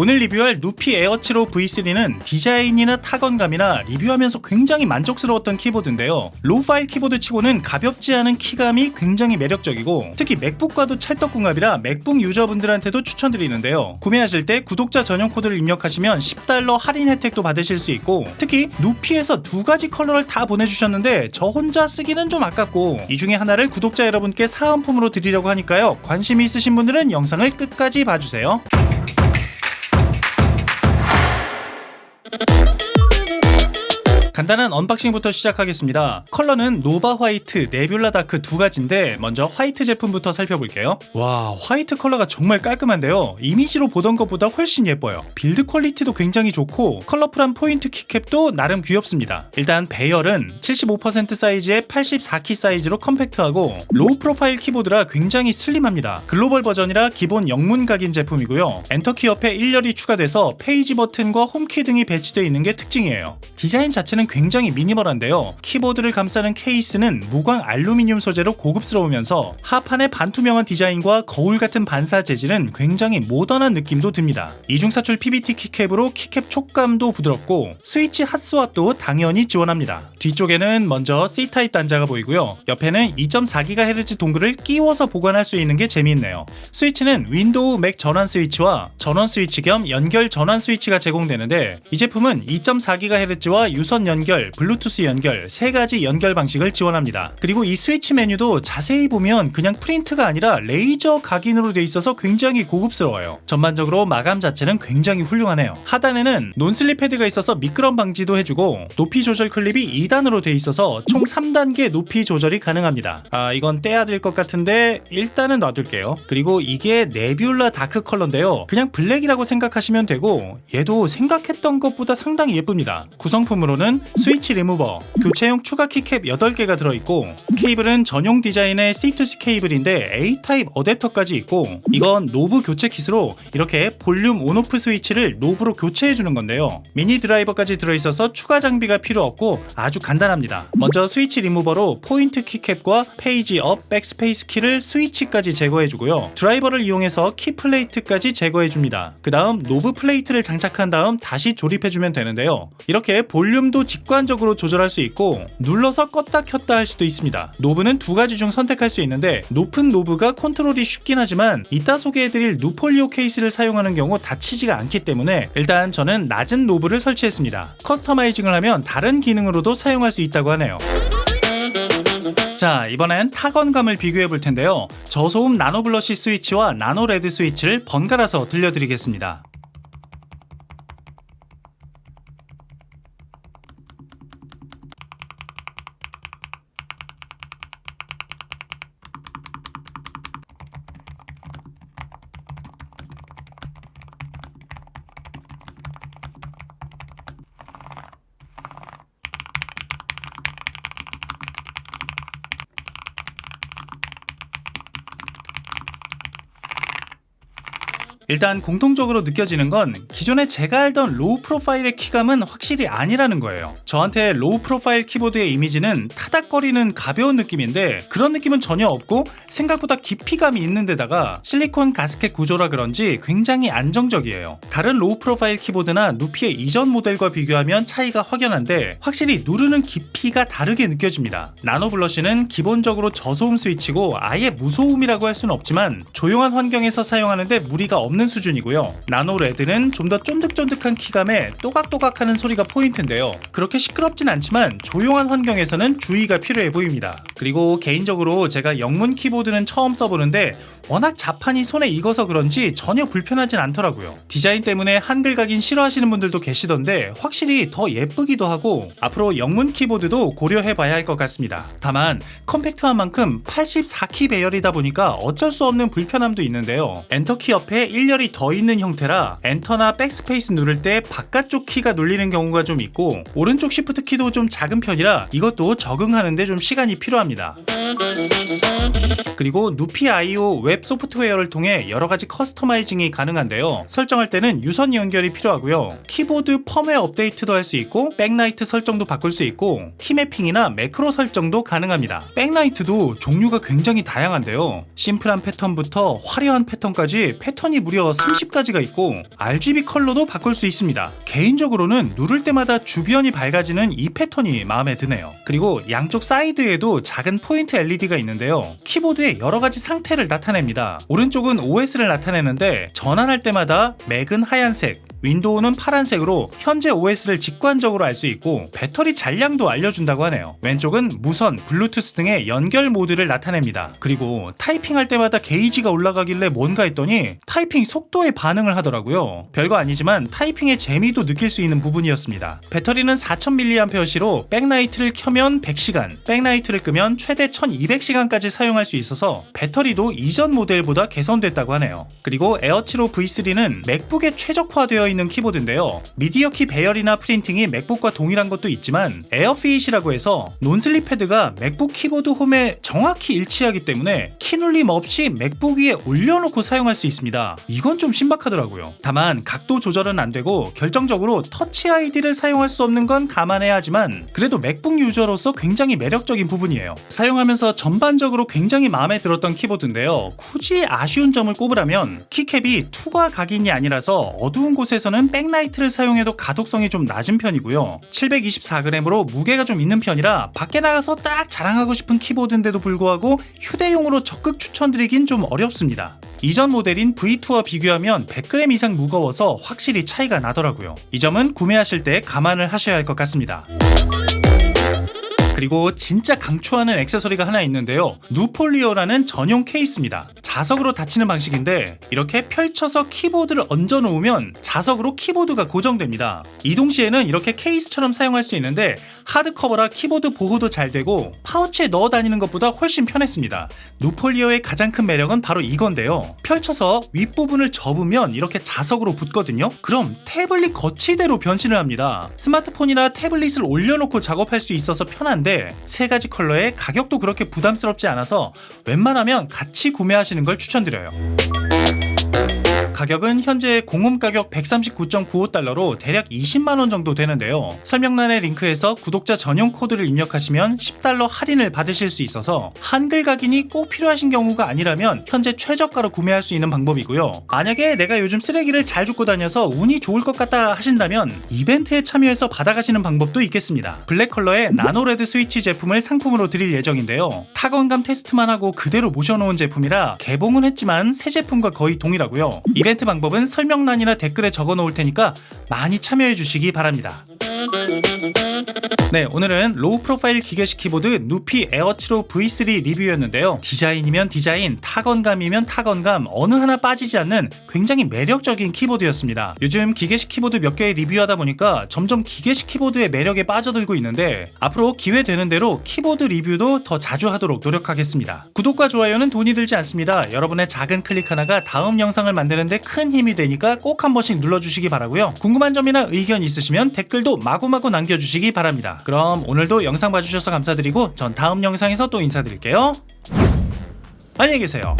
오늘 리뷰할 누피 에어치로 V3는 디자인이나 타건감이나 리뷰하면서 굉장히 만족스러웠던 키보드인데요. 로우 파일 키보드 치고는 가볍지 않은 키감이 굉장히 매력적이고 특히 맥북과도 찰떡궁합이라 맥북 유저분들한테도 추천드리는데요. 구매하실 때 구독자 전용 코드를 입력하시면 10달러 할인 혜택도 받으실 수 있고 특히 누피에서 두 가지 컬러를 다 보내주셨는데 저 혼자 쓰기는 좀 아깝고 이 중에 하나를 구독자 여러분께 사은품으로 드리려고 하니까요. 관심 있으신 분들은 영상을 끝까지 봐주세요. 간단한 언박싱부터 시작하겠습니다. 컬러는 노바 화이트, 네뷸라 다크 두 가지인데 먼저 화이트 제품부터 살펴볼게요. 와, 화이트 컬러가 정말 깔끔한데요. 이미지로 보던 것보다 훨씬 예뻐요. 빌드 퀄리티도 굉장히 좋고 컬러풀한 포인트 키캡도 나름 귀엽습니다. 일단 배열은 75% 사이즈의 84키 사이즈로 컴팩트하고 로우 프로파일 키보드라 굉장히 슬림합니다. 글로벌 버전이라 기본 영문 각인 제품이고요. 엔터키 옆에 1열이 추가돼서 페이지 버튼과 홈키 등이 배치되어 있는 게 특징이에요. 디자인 자체는 굉장히 미니멀한데요. 키보드를 감싸는 케이스는 무광 알루미늄 소재로 고급스러우면서 하판의 반투명한 디자인과 거울 같은 반사 재질은 굉장히 모던한 느낌도 듭니다. 이중사출 PBT 키캡으로 키캡 촉감도 부드럽고 스위치 핫스왑도 당연히 지원합니다. 뒤쪽에는 먼저 C타입 단자가 보이고요. 옆에는 2.4GHz 동글을 끼워서 보관할 수 있는 게 재미있네요. 스위치는 윈도우 맥 전원 스위치와 전원 스위치 겸 연결 전원 스위치가 제공되는데 이 제품은 2.4GHz와 유선 연 결, 블루투스 연결 세 가지 연결 방식을 지원합니다. 그리고 이 스위치 메뉴도 자세히 보면 그냥 프린트가 아니라 레이저 각인으로 돼 있어서 굉장히 고급스러워요. 전반적으로 마감 자체는 굉장히 훌륭하네요. 하단에는 논슬립 패드가 있어서 미끄럼 방지도 해주고 높이 조절 클립이 2단으로 돼 있어서 총 3단계 높이 조절이 가능합니다. 아 이건 떼야 될 것 같은데 일단은 놔둘게요. 그리고 이게 네뷸라 다크 컬러인데요. 그냥 블랙이라고 생각하시면 되고 얘도 생각했던 것보다 상당히 예쁩니다. 구성품으로는 스위치 리무버, 교체용 추가 키캡 8개가 들어있고 케이블은 전용 디자인의 C2C 케이블인데 A타입 어댑터까지 있고 이건 노브 교체 킷으로 이렇게 볼륨 온오프 스위치를 노브로 교체해주는 건데요. 미니 드라이버까지 들어있어서 추가 장비가 필요 없고 아주 간단합니다. 먼저 스위치 리무버로 포인트 키캡과 페이지 업, 백스페이스 키를 스위치까지 제거해주고요. 드라이버를 이용해서 키 플레이트까지 제거해줍니다. 그 다음 노브 플레이트를 장착한 다음 다시 조립해주면 되는데요. 이렇게 볼륨도 직 관적으로 조절할 수 있고 눌러서 껐다 켰다 할 수도 있습니다. 노브는 두 가지 중 선택할 수 있는데 높은 노브가 컨트롤이 쉽긴 하지만 이따 소개해드릴 누폴리오 케이스를 사용하는 경우 다치지가 않기 때문에 일단 저는 낮은 노브를 설치했습니다. 커스터마이징을 하면 다른 기능으로도 사용할 수 있다고 하네요. 자, 이번엔 타건감을 비교해 볼 텐데요. 저소음 나노 블러시 스위치와 나노 레드 스위치를 번갈아서 들려드리겠습니다. 일단 공통적으로 느껴지는 건 기존에 제가 알던 로우 프로파일의 키감은 확실히 아니라는 거예요. 저한테 로우 프로파일 키보드의 이미지는 타닥거리는 가벼운 느낌인데 그런 느낌은 전혀 없고 생각보다 깊이감이 있는 데다가 실리콘 가스켓 구조라 그런지 굉장히 안정적이에요. 다른 로우 프로파일 키보드나 누피의 이전 모델과 비교하면 차이가 확연한데 확실히 누르는 깊이가 다르게 느껴집니다. 나노 블러쉬는 기본적으로 저소음 스위치고 아예 무소음이라고 할 수는 없지만 조용한 환경에서 사용하는데 무리가 없는 없는 수준이고요. 나노 레드는 좀 더 쫀득쫀득한 키감에 또각또각하는 소리가 포인트인데요. 그렇게 시끄럽진 않지만 조용한 환경에서는 주의가 필요해 보입니다. 그리고 개인적으로 제가 영문 키보드는 처음 써보는데 워낙 자판이 손에 익어서 그런지 전혀 불편하진 않더라고요. 디자인 때문에 한글 각인 싫어하시는 분들도 계시던데 확실히 더 예쁘기도 하고 앞으로 영문 키보드도 고려해봐야 할 것 같습니다. 다만 컴팩트한 만큼 84키 배열이다 보니까 어쩔 수 없는 불편함도 있는데요. 엔터키 옆에 1열이 더 있는 형태라 엔터나 백스페이스 누를 때 바깥쪽 키가 눌리는 경우가 좀 있고 오른쪽 시프트 키도 좀 작은 편이라 이것도 적응하는데 좀 시간이 필요합니다. 그리고 누피 IO 웹 소프트웨어를 통해 여러 가지 커스터마이징이 가능한데요. 설정할 때는 유선 연결이 필요하고요. 키보드 펌웨어 업데이트도 할 수 있고 백라이트 설정도 바꿀 수 있고 키매핑이나 매크로 설정도 가능합니다. 백라이트도 종류가 굉장히 다양한데요. 심플한 패턴부터 화려한 패턴까지 패턴이 무려 30가지가 있고 RGB 컬러도 바꿀 수 있습니다. 개인적으로는 누를 때마다 주변이 밝아지는 이 패턴이 마음에 드네요. 그리고 양쪽 사이드에도 작은 포인트 LED가 있는데요. 키보드의 여러 가지 상태를 나타냅니다. 오른쪽은 OS를 나타내는데 전환할 때마다 맥은 하얀색, 윈도우는 파란색으로 현재 OS를 직관적으로 알 수 있고 배터리 잔량도 알려준다고 하네요. 왼쪽은 무선, 블루투스 등의 연결 모드를 나타냅니다. 그리고 타이핑할 때마다 게이지가 올라가길래 뭔가 했더니 타이핑 속도에 반응을 하더라고요. 별거 아니지만 타이핑의 재미도 느낄 수 있는 부분이었습니다. 배터리는 4000mAh로 백라이트를 켜면 100시간, 백라이트를 끄면 최대 1200시간까지 사용할 수 있어서 배터리도 이전 모델보다 개선됐다고 하네요. 그리고 에어치로 V3는 맥북에 최적화되어 있는 키보드인데요. 미디어 키 배열이나 프린팅이 맥북과 동일한 것도 있지만 에어핏이라고 해서 논슬립 패드가 맥북 키보드 홈에 정확히 일치하기 때문에 키 눌림 없이 맥북 위에 올려놓고 사용할 수 있습니다. 이건 좀 신박하더라고요. 다만 각도 조절은 안 되고 결정적으로 터치 아이디를 사용할 수 없는 건 감안해야 하지만 그래도 맥북 유저로서 굉장히 매력적인 부분이에요. 사용하면서 전반적으로 굉장히 마음에 들었던 키보드인데요. 굳이 아쉬운 점을 꼽으라면 키캡이 투과 각인이 아니라서 어두운 곳에 서는 백라이트를 사용해도 가독성이 좀 낮은 편이고요. 724g으로 무게가 좀 있는 편이라 밖에 나가서 딱 자랑하고 싶은 키보드인데도 불구하고 휴대용으로 적극 추천드리긴 좀 어렵습니다. 이전 모델인 V2와 비교하면 100g 이상 무거워서 확실히 차이가 나더라고요. 이 점은 구매하실 때 감안을 하셔야 할 것 같습니다. 그리고 진짜 강추하는 액세서리가 하나 있는데요. 누폴리오라는 전용 케이스입니다. 자석으로 닫히는 방식인데 이렇게 펼쳐서 키보드를 얹어 놓으면 자석으로 키보드가 고정됩니다. 이동 시에는 이렇게 케이스처럼 사용할 수 있는데 하드커버라 키보드 보호도 잘 되고 파우치에 넣어 다니는 것보다 훨씬 편했습니다. 누폴리오의 가장 큰 매력은 바로 이건데요. 펼쳐서 윗부분을 접으면 이렇게 자석으로 붙거든요. 그럼 태블릿 거치대로 변신을 합니다. 스마트폰이나 태블릿을 올려놓고 작업할 수 있어서 편한데 세 가지 컬러에 가격도 그렇게 부담스럽지 않아서 웬만하면 같이 구매하시는 걸 추천드려요. 가격은 현재 공홈 가격 139.95달러로 대략 20만원 정도 되는데요. 설명란의 링크에서 구독자 전용 코드를 입력하시면 10달러 할인을 받으실 수 있어서 한글 각인이 꼭 필요하신 경우가 아니라면 현재 최저가로 구매할 수 있는 방법이고요. 만약에 내가 요즘 쓰레기를 잘 줍고 다녀서 운이 좋을 것 같다 하신다면 이벤트에 참여해서 받아가시는 방법도 있겠습니다. 블랙 컬러의 나노레드 스위치 제품을 상품으로 드릴 예정인데요. 타건감 테스트만 하고 그대로 모셔놓은 제품이라 개봉은 했지만 새 제품과 거의 동일하고요. 이벤트 방법은 설명란이나 댓글에 적어 놓을 테니까 많이 참여해 주시기 바랍니다. 네, 오늘은 로우 프로파일 기계식 키보드 누피 에어치로 V3 리뷰였는데요. 디자인이면 디자인, 타건감이면 타건감, 어느 하나 빠지지 않는 굉장히 매력적인 키보드였습니다. 요즘 기계식 키보드 몇 개 리뷰하다 보니까 점점 기계식 키보드의 매력에 빠져들고 있는데 앞으로 기회 되는 대로 키보드 리뷰도 더 자주 하도록 노력하겠습니다. 구독과 좋아요는 돈이 들지 않습니다. 여러분의 작은 클릭 하나가 다음 영상을 만드는데 큰 힘이 되니까 꼭 한 번씩 눌러주시기 바라고요. 궁금한 점이나 의견 있으시면 댓글도 마구마구 남겨주시기 바랍니다. 그럼 오늘도 영상 봐주셔서 감사드리고 전 다음 영상에서 또 인사드릴게요. 안녕히 계세요.